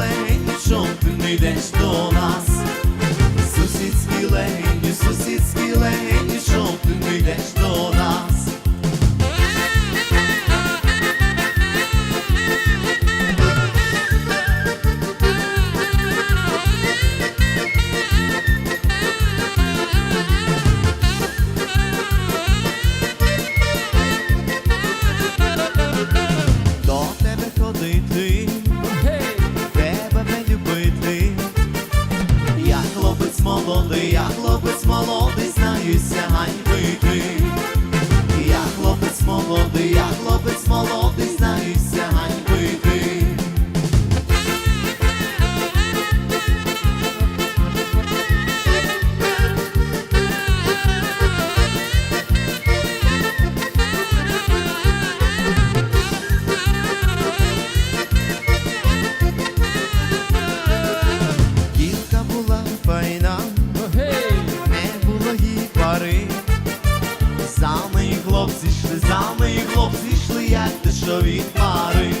легені, чом ти не йдеш до нас? Сусідські лені, сусідські лені, чом ти не йдеш до нас? Як дешові пари.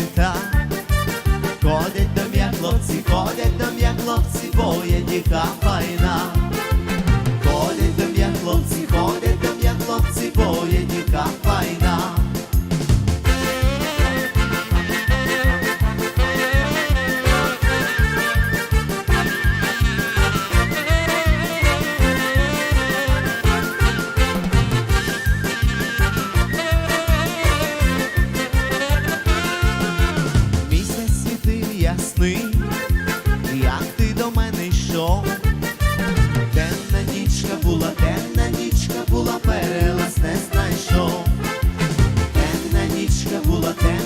Соломою. Ходять до м'я хлопці, ходять до м'я хлопці, бо є діка файна. ясний, як ти до мене йшов, денна нічка була, денна нічка була, перелаз не знайшов, денна нічка була, денна